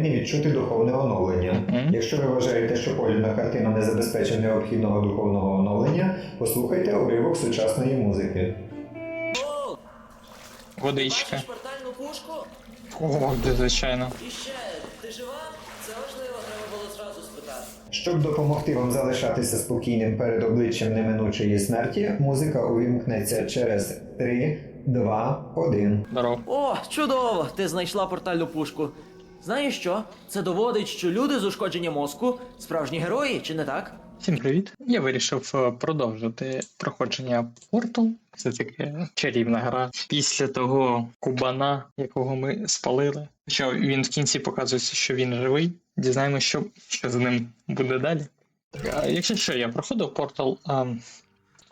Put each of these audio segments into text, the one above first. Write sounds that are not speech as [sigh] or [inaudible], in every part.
повинні відчути духовне оновлення. Мгм. Якщо ви вважаєте, що погляд на картину не забезпечив необхідного духовного оновлення, послухайте уривок сучасної музики. Водичка. портальну пушку? О, де, звичайно. І ще, ти жива? Це важливо, треба було зразу спитати. Щоб допомогти вам залишатися спокійним перед обличчям неминучої смерті, музика увімкнеться через 3, 2, 1. Здоров. О, чудово! Ти знайшла портальну пушку. Знаєш що? Це доводить, що люди з ушкодженням мозку справжні герої, чи не так? Всім привіт. Я вирішив е, продовжити проходження Portal. Це таке чарівна гра. Після того кубана, якого ми спалили. Що він в кінці показується, що він живий. Дізнаємося, що, що з ним буде далі. А якщо що, я проходив Portal а,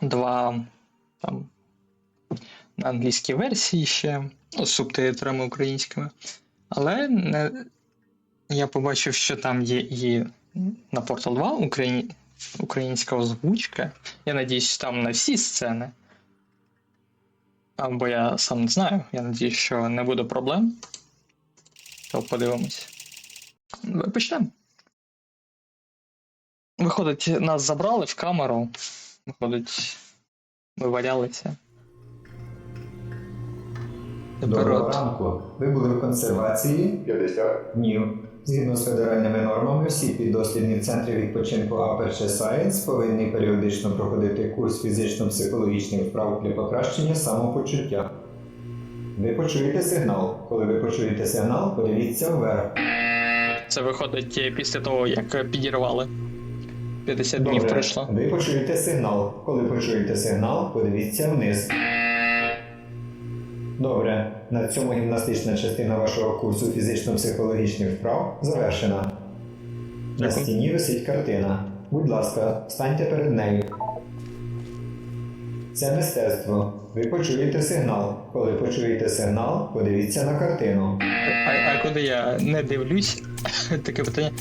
2 там на англійській версії ще, з субтитрами українськими. Але не, я побачив, що там є і на Portal 2 Україні... українська озвучка. Я надіюсь, там на всі сцени. А, бо я сам не знаю. Я надіюсь, що не буде проблем. То подивимось. Почнемо. Виходить, нас забрали в камеру. Виходить, ми валялися. Доброго ранку. Ви були в консервації 50 днів. Згідно з федеральними нормами, всі піддослідні центри відпочинку Aperture Science повинні періодично проходити курс фізично-психологічних вправ для покращення самопочуття. Ви почуєте сигнал. Коли ви почуєте сигнал, подивіться вверх. Це виходить е, після того, як е, підірвали. 50 днів пройшло. Ви почуєте сигнал. Коли почуєте сигнал, подивіться вниз. Добре. На цьому гімнастична частина вашого курсу фізично-психологічних вправ завершена. На стіні висить картина. Будь ласка, станьте перед нею. Це мистецтво. Ви почуєте сигнал. Коли почуєте сигнал, подивіться на картину. А, а куди я не дивлюсь? [laughs] Таке питання.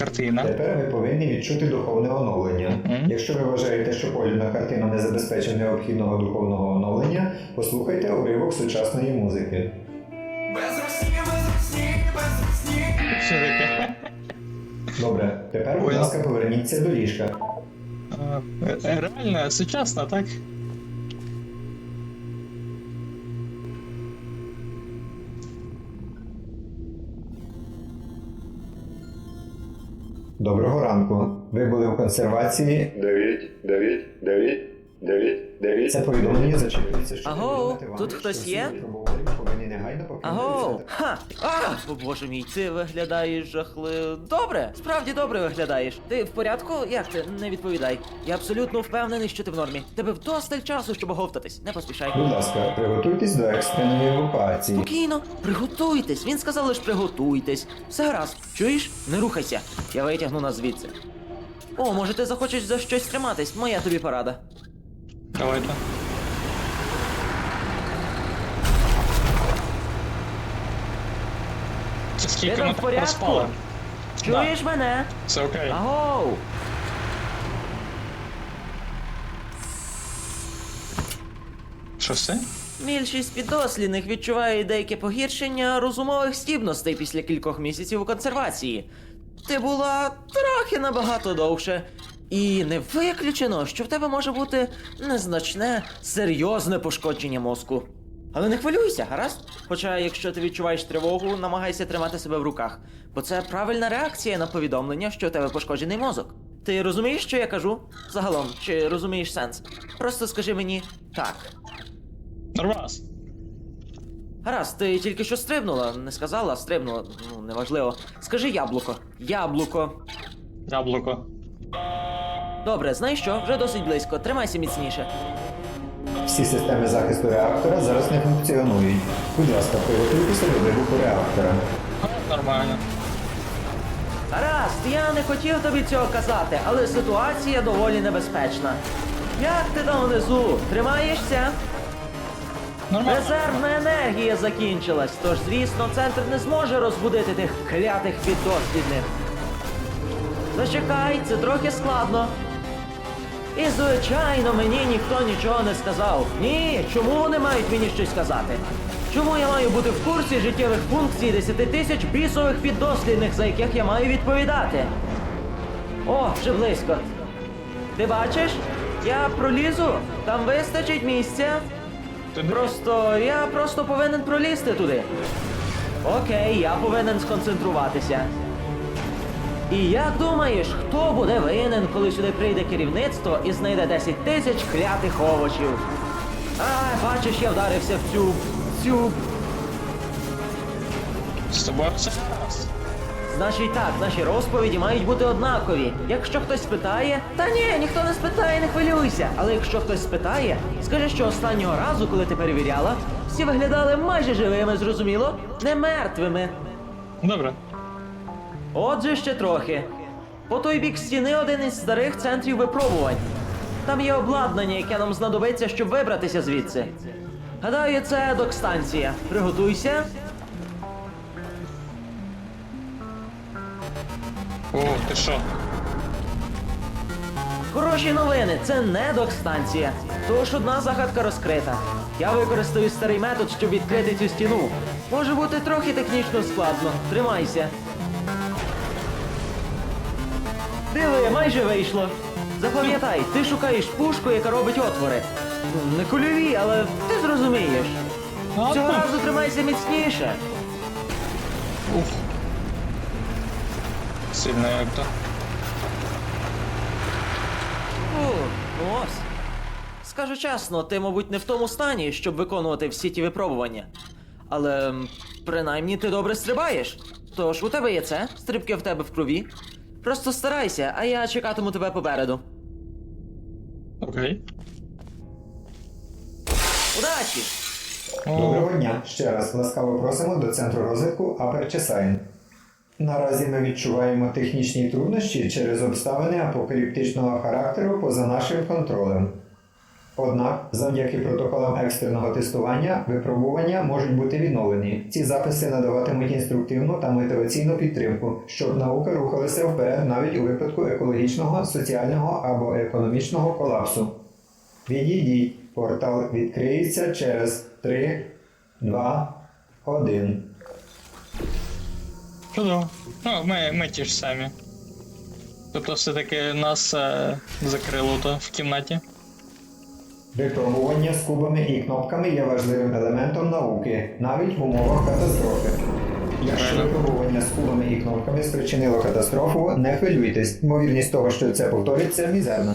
Картина. Тепер ви повинні відчути духовне оновлення. Мгм. Якщо ви вважаєте, що погляд на картину не забезпечив необхідного духовного оновлення, послухайте уривок сучасної музики. Що таке? Добре, тепер, будь ласка, поверніться до ліжка. Е, Реально, сучасно, так? Доброго ранку. Ви були в консервації. 9, 9, 9, 9, 9. Це повідомлення зачитується, що Аго, тут хтось є? Повинні негайно Аго! Ха! А! О, боже мій, ти виглядаєш жахливо. Добре, справді добре виглядаєш. Ти в порядку? Як ти? Не відповідай. Я абсолютно впевнений, що ти в нормі. Тебе вдосталь часу, щоб оговтатись. Не поспішай. Будь ласка, приготуйтесь до екстреної евакуації. Спокійно, приготуйтесь. Він сказав лиш приготуйтесь. Все гаразд. Чуєш? Не рухайся. Я витягну нас звідси. О, може ти захочеш за щось триматись? Моя тобі порада. Давайте. Це Ти скільки там ми в так порядку? проспали? Чуєш мене? Це окей. Агоу! Що все? Більшість піддослідних відчуває деяке погіршення розумових здібностей після кількох місяців у консервації. Ти була трохи набагато довше. І не виключено, що в тебе може бути незначне, серйозне пошкодження мозку. Але не хвилюйся, гаразд? Хоча, якщо ти відчуваєш тривогу, намагайся тримати себе в руках, бо це правильна реакція на повідомлення, що у тебе пошкоджений мозок. Ти розумієш, що я кажу? Загалом, чи розумієш сенс? Просто скажи мені так. Нормас. Гаразд, ти тільки що стрибнула, не сказала, стрибнула. Ну, неважливо. Скажи яблуко. Яблуко. Яблуко. Добре, знаєш що? Вже досить близько. Тримайся міцніше. Всі системи захисту реактора зараз не функціонують. Будь ласка, приготуйтеся до вибуху реактора. Нормально. Гаразд, я не хотів тобі цього казати, але ситуація доволі небезпечна. Як ти там внизу? Тримаєшся? Нормально. Резервна енергія закінчилась, тож, звісно, центр не зможе розбудити тих клятих піддослідних. Зачекай, це трохи складно. І, звичайно, мені ніхто нічого не сказав. Ні, чому вони мають мені щось сказати? Чому я маю бути в курсі життєвих функцій 10 тисяч бісових піддослідних, за яких я маю відповідати? О, вже близько. Ти бачиш? Я пролізу, там вистачить місця. Ти Просто я просто повинен пролізти туди. Окей, я повинен сконцентруватися. І як думаєш, хто буде винен, коли сюди прийде керівництво і знайде 10 тисяч клятих овочів? А, бачиш, я вдарився в цю. цю. З тобою все гаразд. Значить так, наші розповіді мають бути однакові. Якщо хтось спитає, та ні, ніхто не спитає, не хвилюйся. Але якщо хтось спитає, скажи, що останнього разу, коли ти перевіряла, всі виглядали майже живими, зрозуміло? Не мертвими. Добре. Отже, ще трохи. По той бік стіни один із старих центрів випробувань. Там є обладнання, яке нам знадобиться, щоб вибратися звідси. Гадаю, це док-станція. Приготуйся. О, ти що? Хороші новини, це не док-станція. Тож одна загадка розкрита. Я використаю старий метод, щоб відкрити цю стіну. Може бути трохи технічно складно. Тримайся. Диви, майже вийшло. Запам'ятай, ти шукаєш пушку, яка робить отвори. Ну, Не кульові, але ти зрозумієш. Цього разу тримайся міцніше. Ух. Сильно як то. Ось. Скажу чесно, ти, мабуть, не в тому стані, щоб виконувати всі ті випробування. Але м, принаймні ти добре стрибаєш. Тож у тебе є це, стрибки в тебе в крові. Просто старайся, а я чекатиму тебе попереду. Окей. Удачі! Доброго дня! Ще раз ласкаво просимо до центру розвитку Аперчесайн. Наразі ми відчуваємо технічні труднощі через обставини апокаліптичного характеру поза нашим контролем. Однак, завдяки протоколам екстреного тестування, випробування можуть бути відновлені. Ці записи надаватимуть інструктивну та мотиваційну підтримку, щоб наука рухалася вперед навіть у випадку екологічного, соціального або економічного колапсу. Відійдіть. Портал відкриється через 3, 2, 1. чудово. Ну, ми, ми ті ж самі. Тобто все-таки нас е, закрило то в кімнаті. Випробування з кубами і кнопками є важливим елементом науки, навіть в умовах катастрофи. Якщо випробування з кубами і кнопками спричинило катастрофу, не хвилюйтесь. Ймовірність того, що це повториться, мізерна.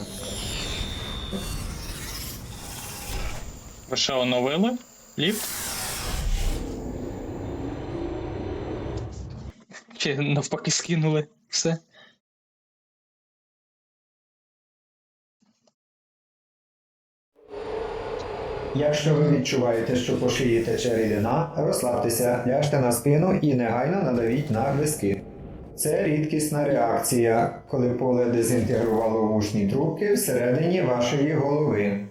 Ви що, оновили? Ліфт? Чи навпаки скинули все? Якщо ви відчуваєте, що по шиї тече рідина, розслабтеся, ляжте на спину і негайно надавіть на виски. Це рідкісна реакція, коли поле дезінтегрувало вушні трубки всередині вашої голови.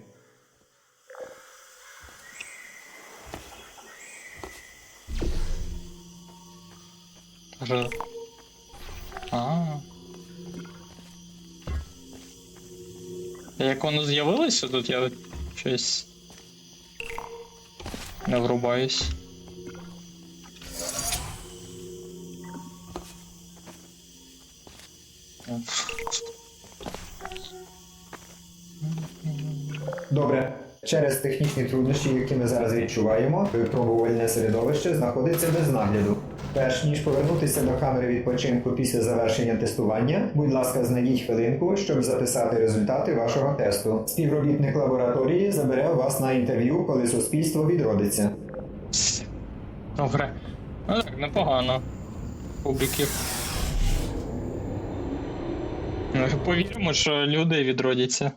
Як воно з'явилося тут, я щось. Не врубаюсь. Добре. Через технічні труднощі, які ми зараз відчуваємо, випробувальне середовище знаходиться без нагляду. Перш ніж повернутися до камери відпочинку після завершення тестування, будь ласка, знайдіть хвилинку, щоб записати результати вашого тесту. Співробітник лабораторії забере вас на інтерв'ю, коли суспільство відродиться. Добре. Ну так, непогано. Кубиків. Повіримо, що люди відродяться.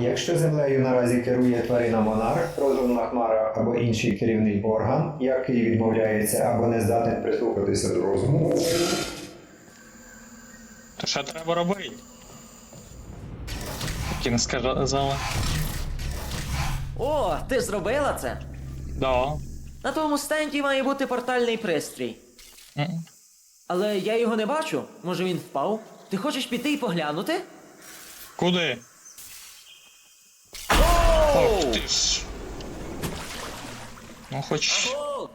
Якщо землею наразі керує тварина монарх, розумна хмара або інший керівний орган, який відмовляється або не здатен прислухатися до розуму, То що треба робити? Кін сказала. О, ти зробила це? Да. На тому стенді має бути портальний пристрій. М. Але я його не бачу. Може він впав? Ти хочеш піти і поглянути? Куди? Ох ти ж. Ну хоч Агов!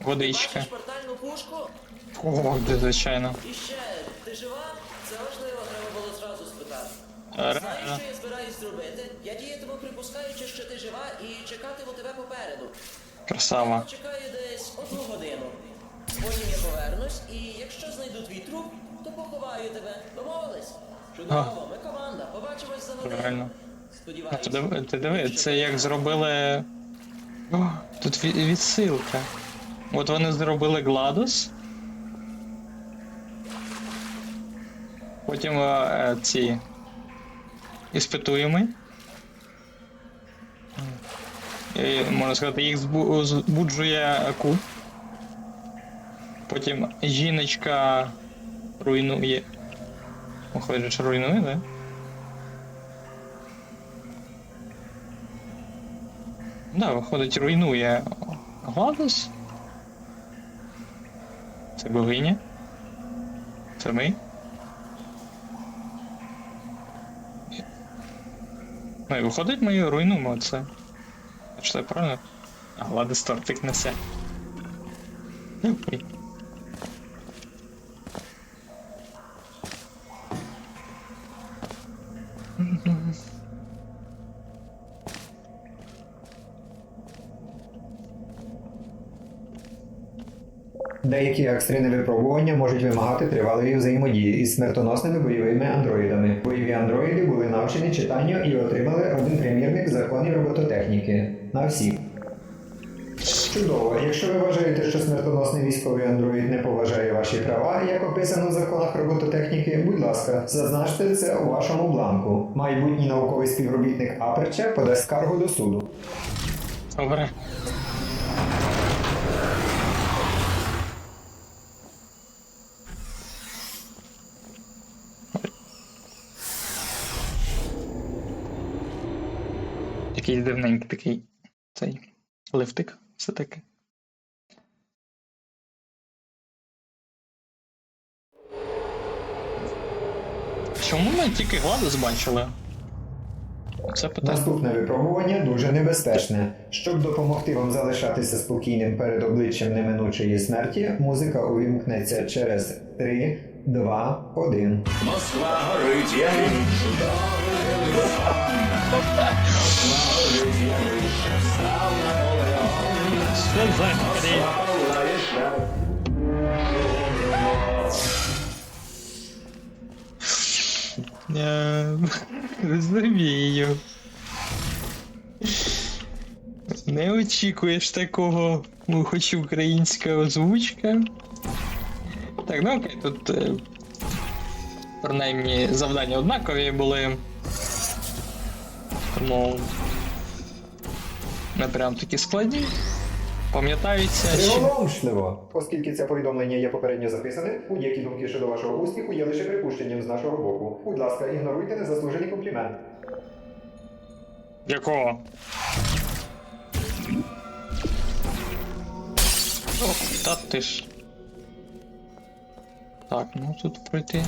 водичка. Бачиш портальну пушку? О, де звичайно. І ще, ти жива? Це важливо, треба було зразу спитати. Е, Знаєш, що я збираюсь зробити? Я діятиму припускаючи, що ти жива і чекатиму тебе попереду. Красава. Чекаю десь одну годину. Потім я повернусь, і якщо знайду твій труп, то поховаю тебе. Домовились? Чудово, ми команда. Побачимось за годину. Ти диви, ти диви, це як зробили. О, тут відсилка. От вони зробили Гладус. Потім е, е, ці. Іспитуємо. І, можна сказати, їх збу- збуджує куб. Потім жіночка руйнує. Виходить, що руйнує, так? Да, виходить, руйнує Гладус. Це богиня. Це ми. Ну і виходить, ми руйнуємо це. Це правильно? А Гладус тортик несе. Ой. Деякі екстрені випробування можуть вимагати тривалої взаємодії із смертоносними бойовими андроїдами. Бойові андроїди були навчені читанню і отримали один примірник законів робототехніки на всіх. Чудово, якщо ви вважаєте, що смертоносний військовий андроїд не поважає ваші права, як описано в законах робототехніки, будь ласка, зазначте це у вашому бланку. Майбутній науковий співробітник Аперче подасть скаргу до суду. Добре. Якийсь дивненький такий цей лифтик все-таки. Чому ми тільки гладус бачили? Це питання. Наступне випробування дуже небезпечне. Щоб допомогти вам залишатися спокійним перед обличчям неминучої смерті, музика увімкнеться через 3, 2, 1. Москва горить, я? Я розумію. Не очікуєш такого, ну, хоч українська озвучка. Так, ну окей, тут е, принаймні завдання однакові були. Тому не прям такі складні. Пам'ятаються, що. Приголомшливо! Оскільки це повідомлення є попередньо записане, будь-які думки щодо вашого успіху є лише припущенням з нашого боку. Будь ласка, ігноруйте незаслужений комплімент. Якого? О, та ти ж. Так, ну тут пройти.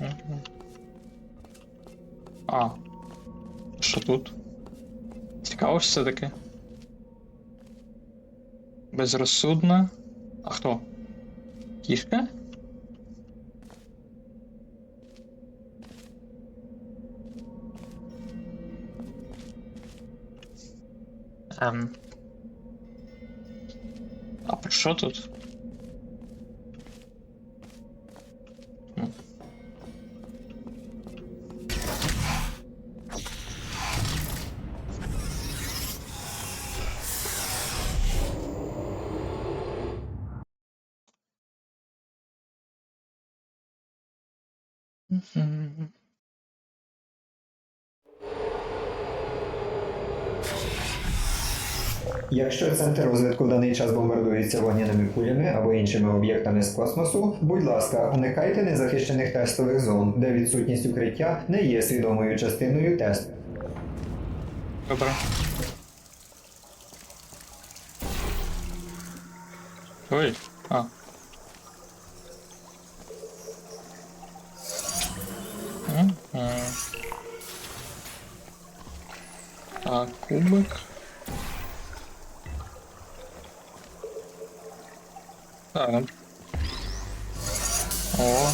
Мгм. А. Що тут? Цікаво все таки. Безрозсудна. А хто? Кішка? Ем. А про що тут? Якщо центр розвитку в даний час бомбардується вогняними кулями або іншими об'єктами з космосу, будь ласка, уникайте незахищених тестових зон, де відсутність укриття не є свідомою частиною тесту. Добре. Ой, а. Так, кубик. Так. О.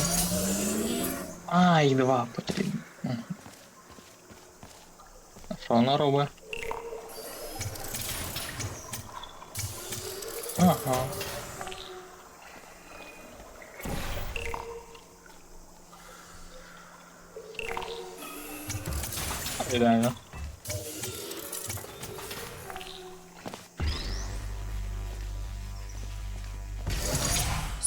А, і два потрібно. Мгм. А що вона робить? Ага. Ідеально.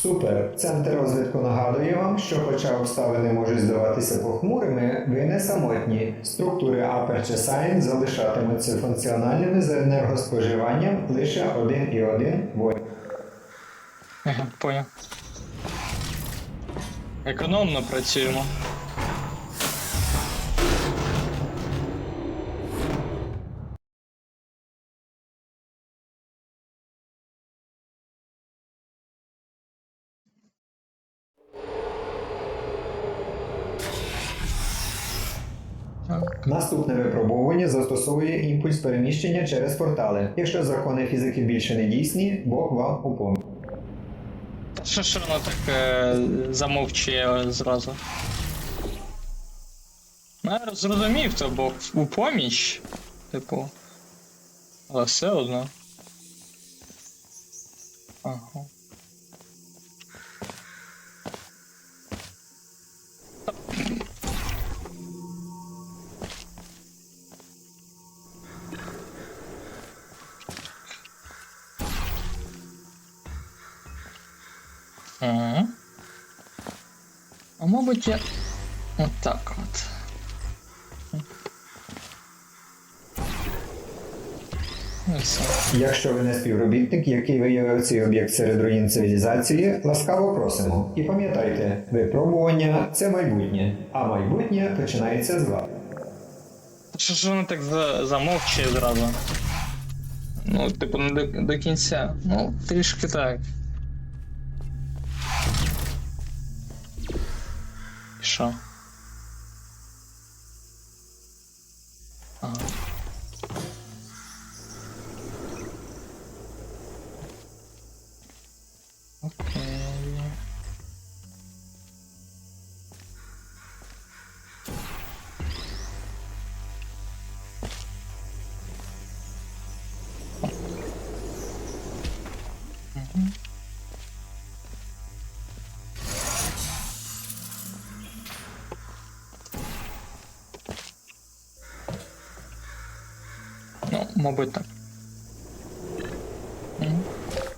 Супер. Центр розвитку нагадує вам, що хоча обставини можуть здаватися похмурими, ви не самотні. Структури Aperture Science залишатимуться функціональними з енергоспоживанням лише 1,1 вольт. Поняв. Економно працюємо. Застосовує імпульс переміщення через портали. Якщо закони фізики більше не дійсні, Бог вам у помі. Що ж воно так е, замовчує зразу? Ну, я зрозумів, то бо у поміч. Типу. Але все одно. Ага. А мабуть я. Отак от. Якщо ви не співробітник, який виявив цей об'єкт серед руїн цивілізації, ласкаво просимо. І пам'ятайте, випробування це майбутнє, а майбутнє починається з вас. Що ж воно так за, замовчує зразу? Ну, типу, не до, до кінця. Ну, трішки так. Мабуть, так.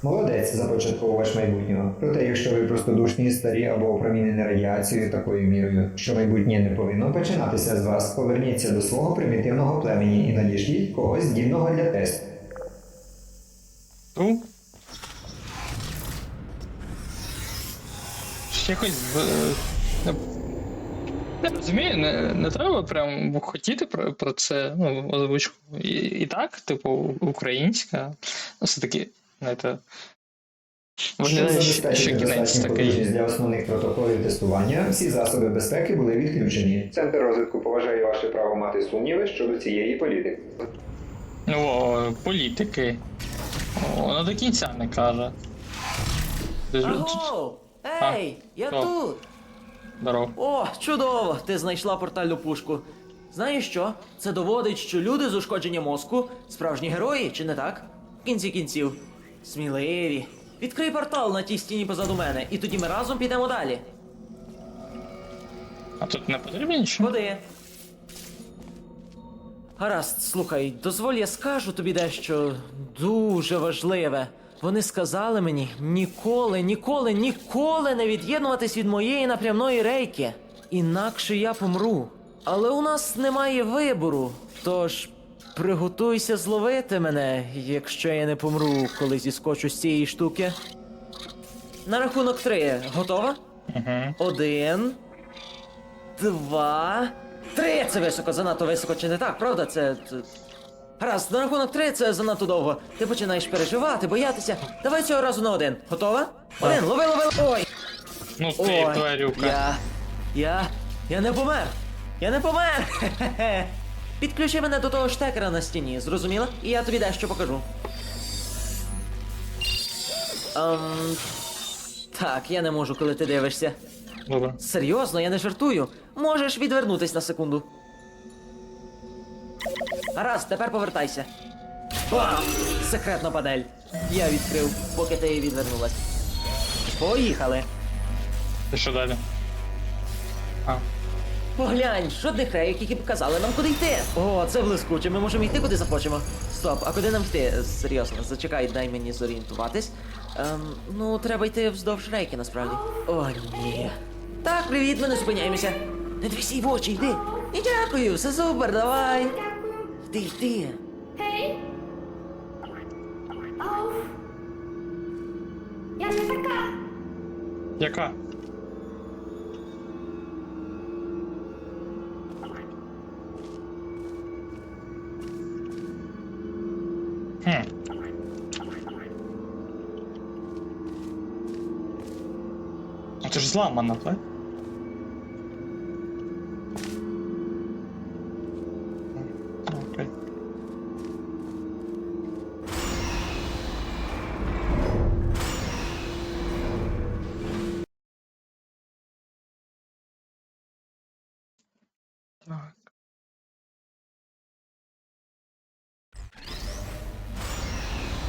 Молодець, започатковувач майбутнього. Проте, якщо ви простодушні, старі або опромінені радіацією такою мірою, що майбутнє не повинно починатися з вас, поверніться до свого примітивного племені і надішліть когось здібного для тесту. Ту. Ще якось в. Не, розумію, не, не треба прям хотіти про, про це, ну, озвучку. І, і так, типу, українська. Ну, все-таки, знаєте. Що забезпечити кінець такий. для основних протоколів тестування, всі засоби безпеки були відключені. Центр розвитку поважає ваше право мати сумніви щодо цієї політики. Ну, о, політики. О, Вона до кінця не каже. Аго! Ей, я тут! Здоров. О, чудово! Ти знайшла портальну пушку. Знаєш що? Це доводить, що люди з ушкодженням мозку справжні герої, чи не так? В кінці кінців. Сміливі. Відкрий портал на тій стіні позаду мене, і тоді ми разом підемо далі. А тут не потрібно нічого? Ходи. Гаразд, слухай, дозволь, я скажу тобі дещо дуже важливе. Вони сказали мені ніколи, ніколи, ніколи не від'єднуватись від моєї напрямної рейки. Інакше я помру. Але у нас немає вибору. Тож приготуйся зловити мене, якщо я не помру, коли зіскочу з цієї штуки. На рахунок три. Готова? Угу. Один. Два. Три! Це високо, занадто високо, чи не так, правда? Це. Гаразд, на рахунок три це занадто довго. Ти починаєш переживати, боятися. Давай цього разу на один. Готова? Один, лови, лови, лови. Ой! Ну ти Ой! тварюка. Я. Я. Я не помер. Я не помер! Хе-хе-хе. [laughs] Підключи мене до того штекера на стіні, зрозуміла? І я тобі дещо покажу. Ем... Так, я не можу, коли ти дивишся. Добре. Серйозно, я не жартую. Можеш відвернутись на секунду. Гаразд, тепер повертайся. Бам! Секретна панель. Я відкрив, поки ти відвернулась. Поїхали. І що далі? А, Поглянь, жодних рейк, які б казали нам куди йти. О, це блискуче, ми можемо йти куди захочемо. Стоп, а куди нам йти? Серйозно, зачекай, дай мені зорієнтуватись. Ем, ну, треба йти вздовж рейки, насправді. О, ні. Так, привіт, ми не зупиняємося. Не дивись в очі, йди. І дякую, все супер, давай. Йди, йди. Гей! Ау! Я не така! яка? Хм. А це ж зламана, так?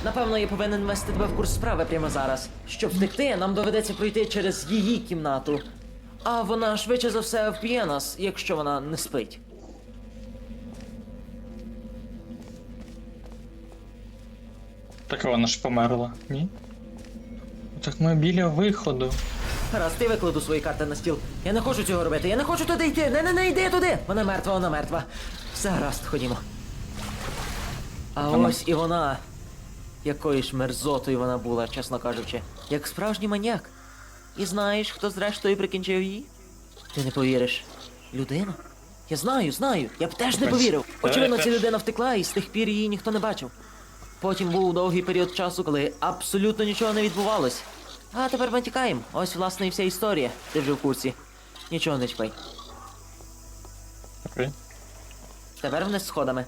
Напевно, я повинен вести тебе в курс справи прямо зараз. Щоб втекти, нам доведеться пройти через її кімнату. А вона швидше за все вб'є нас, якщо вона не спить. Так вона ж померла, ні? Так ми біля виходу. Гаразд, ти викладу свої карти на стіл. Я не хочу цього робити, я не хочу туди йти. Не, не, не йди туди. Вона мертва, вона мертва. Все гаразд, ходімо. А Вона- ось і вона. Якою ж мерзотою вона була, чесно кажучи, як справжній маньяк. І знаєш, хто зрештою прикінчив її? Ти не повіриш. Людина? Я знаю, знаю. Я б теж не повірив. Очевидно, ця людина втекла, і з тих пір її ніхто не бачив. Потім був довгий період часу, коли абсолютно нічого не відбувалось. А тепер ми тікаємо. Ось, власне, і вся історія. Ти вже в курсі. Нічого не чіпай. Окей. Тепер вниз сходами.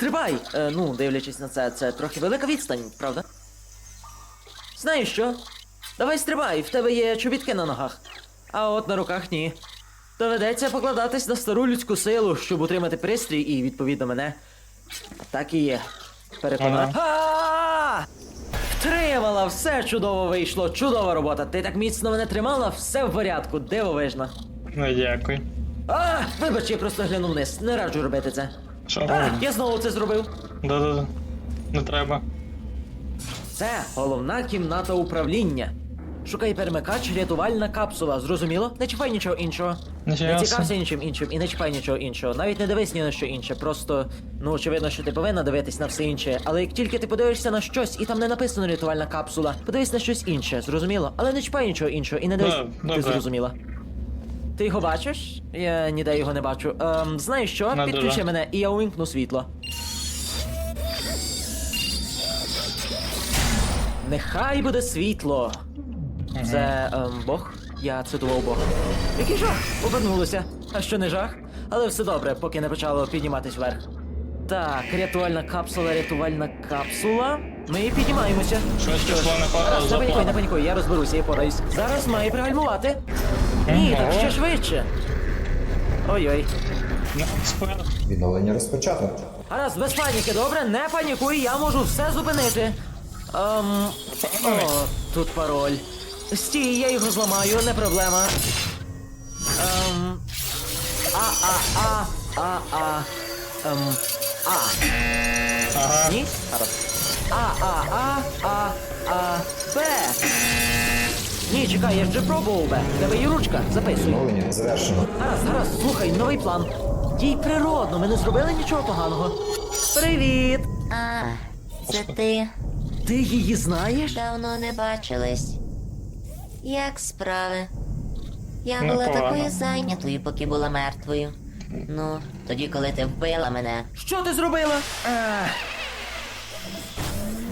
Стрибай! Е, ну, дивлячись на це, це трохи велика відстань, правда? Знаєш що? Давай стрибай, в тебе є чобітки на ногах. А от на руках ні. Доведеться покладатись на стару людську силу, щоб утримати пристрій і, відповідно, мене. Так і є. Переконай. А! Втримала, все чудово вийшло, чудова робота. Ти так міцно мене тримала, все в порядку, дивовижно. Ну дякую. А, вибач, я просто глянув вниз. Не раджу робити це. Що А, я знову це зробив. Да-да-да. Не треба. Це головна кімната управління. Шукай перемикач, рятувальна капсула, зрозуміло? Не чіпай нічого іншого. Нічого Не собі. цікався нічим іншим і не чіпай нічого іншого. Навіть не дивись ні на що інше. Просто, ну очевидно, що ти повинна дивитись на все інше. Але як тільки ти подивишся на щось, і там не написано рятувальна капсула, подивись на щось інше, зрозуміло? Але не чіпай нічого іншого і не дивись. Да, ти добре. зрозуміла. Ти його бачиш? Я ніде його не бачу. Ем, знаєш що? Не Підключи дуже. мене і я увімкну світло. Нехай буде світло. Це ем, Бог? Я цитував Бога. Який жах? Повернулося. А що не жах? Але все добре, поки не почало підніматись вверх. Так, рятувальна капсула, рятувальна капсула. Ми піднімаємося. Щось пішло не по- не панікуй, не панікуй, я розберуся, я пораюсь. Зараз має пригальмувати. Ні, так ще швидше. Ой-ой. Ну. Відновлення розпочато. Гаразд, без паніки, добре? Не панікуй, я можу все зупинити. Ем. О, тут пароль. Стій, я його зламаю, не проблема. Ем. А, а, а, а, а. Ем. А. Ага. Ні? Гаразд. А, а, а, а, а, Б. Ні, чекай, я ж вже пробував Б. В Тебе є ручка, записуй. Відновлення завершено. Гаразд, гаразд, слухай, новий план. Дій природно, ми не зробили нічого поганого. Привіт! А, це ти Ти її знаєш? давно не бачились. Як справи? Я була Непогано. такою зайнятою, поки була мертвою. Ну, тоді, коли ти вбила мене, Що ти зробила? А.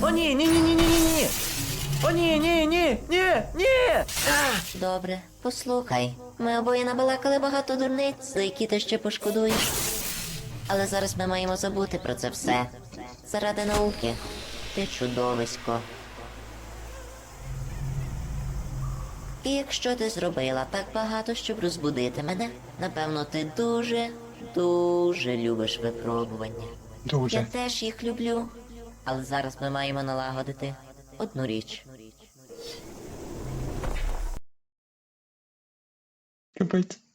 О, ні, ні, ні, ні, ні, ні, ні. О, ні, ні, ні, ні, ні! Добре, послухай. Ми обоє набалакали багато дурниць, за які ти ще пошкодуєш. Але зараз ми маємо забути про це все. Заради науки. Ти чудовисько. І якщо ти зробила так багато, щоб розбудити мене, напевно, ти дуже, дуже любиш випробування. Я теж їх люблю. Але зараз ми маємо налагодити одну річ. Капець.